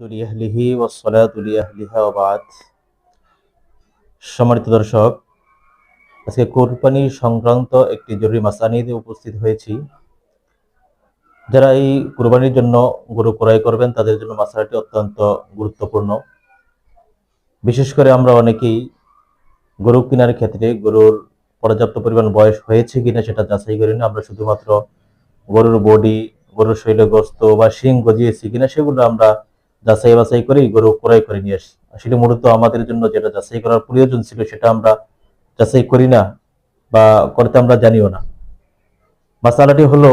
লিয়াহলিহি সম্মানিত দর্শক, আজকে কোরবানি সংক্রান্ত একটি জরুরি মাসানিদে উপস্থিত হয়েছি। যারা এই কোরবানির জন্য গরু ক্রয় করবেন, তাদের জন্য মাসালাটি অত্যন্ত গুরুত্বপূর্ণ। বিশেষ করে আমরা অনেকেই গরু কেনার ক্ষেত্রে গরুর পর্যাপ্ত পরিমাণ বয়স হয়েছে কিনা সেটা যাচাই করি না আমরা শুধুমাত্র গরুর বডি, গরুর শৈলগ্রস্ত বা শিং গজিয়েছি কিনা সেগুলো আমরা যাচাই বাছাই করে, গরু ক্রয় করে নিয়ে আসি। আসলে মূলত আমাদের জন্য যেটা যাচাই করার প্রয়োজন ছিল, সেটা আমরা যাচাই করি না বা করতে আমরা জানিও না। মাসালাটি হলো,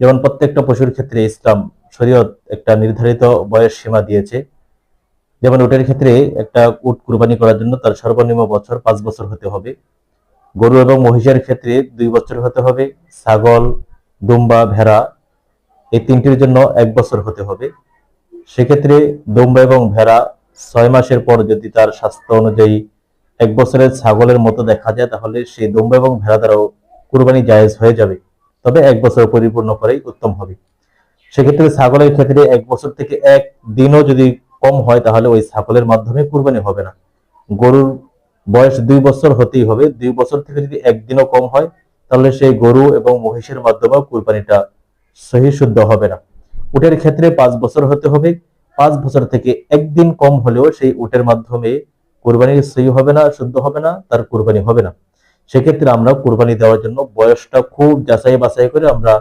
যেমন প্রত্যেকটা পশুর ক্ষেত্রে ইসলাম, শরীয়ত একটা নির্ধারিত বয়স সীমা দিয়েছে। যেমন উটের ক্ষেত্রে একটা উট কুরবানি করার জন্য তার সর্বনিম্ন বছর পাঁচ বছর হতে হবে। গরু এবং মহিষের ক্ষেত্রে দুই বছর হতে হবে। ছাগল, দুম্বা, ভেড়া, এই তিনটির জন্য এক বছর হতে হবে। সেক্ষেত্রে দুম্বা এবং ভেড়া ছয় মাসের পর যদি তার স্বাস্থ্য অনুযায়ী এক বছরের ছাগলের মতো দেখা যায়, তাহলে সেই দুম্বা এবং ভেড়া দ্বারাও কুরবানি জায়েজ হয়ে যাবে। তবে এক বছর পরিপূর্ণ করেই উত্তম হবে। সেক্ষেত্রে ছাগলের ক্ষেত্রে এক বছর থেকে এক দিনও যদি কম হয়, তাহলে ওই ছাগলের মাধ্যমে কুরবানি হবে না। গরুর বয়স দুই বছর হতেই হবে। দুই বছর থেকে যদি একদিনও কম হয়, তাহলে সেই গরু এবং মহিষের মাধ্যমেও কুরবানিটা সহি শুদ্ধ হবে না। উটের ক্ষেত্রে পাঁচ বছর হতে হবে। পাঁচ বছর থেকে একদিন কম হলেও সেই উটের মাধ্যমে কুরবানি সহি হবে না, শুদ্ধ হবে না, তার কোরবানি হবে না। সেক্ষেত্রে আমরা কোরবানি দেওয়ার জন্য বয়সটা খুব যাচাই বাছাই করে আমরা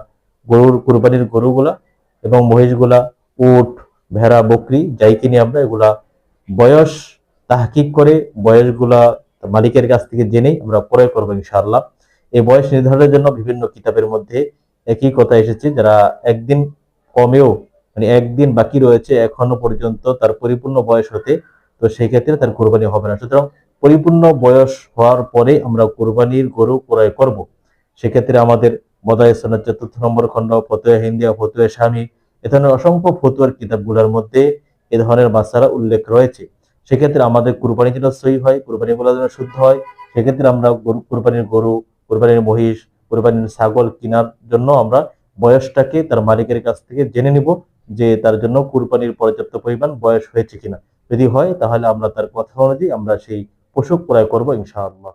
গরুর কুরবানির গরুগুলা এবং মহিষগুলা, উট, ভেড়া, বকরি, যাই কিনে আমরা, এগুলা বয়স তাহকিক করে বয়সগুলা মালিকের কাছ থেকে জেনেই আমরা ক্রয় করব ইনশাআল্লাহ। এই বয়স নির্ধারণের জন্য বিভিন্ন কিতাবের মধ্যে একই কথা এসেছে, যারা একদিন কমেও মানে একদিন বাকি রয়েছে এখনও পর্যন্ত, তার পরিপূর্ণ বয়স হতে, তো সেই ক্ষেত্রে তার কোরবানি হবে না। সুতরাং পরিপূর্ণ বয়স হওয়ার পরে আমরা কোরবানির গরু ক্রয় করব। সেক্ষেত্রে আমাদের বদায় সনার চতুর্থ নম্বর খণ্ড, ফতুয়া হিন্দিয়া, ফতুয়া স্বামী এ ধরনের অসংখ্য ফতুয়ার কিতাবগুলোর মধ্যে এ ধরনের মাসালা উল্লেখ রয়েছে। সেক্ষেত্রে আমাদের কুরবানি যেন সই হয় কুরবানিগুলো যেন শুদ্ধ হয়, সেক্ষেত্রে আমরা কুরবানির গরু, কুরবানির মহিষ, কুরবানির ছাগল কেনার জন্য আমরা বয়সটাকে তার মালিকের কাছ থেকে জেনে নিব যে তার জন্য কুরবানির পর্যাপ্ত পরিমাণ বয়স হয়েছে কিনা। যদি হয়, তাহলে আমরা তার কথা অনুযায়ী আমরা সেই পশু ক্রয় করব ইনশাআল্লাহ।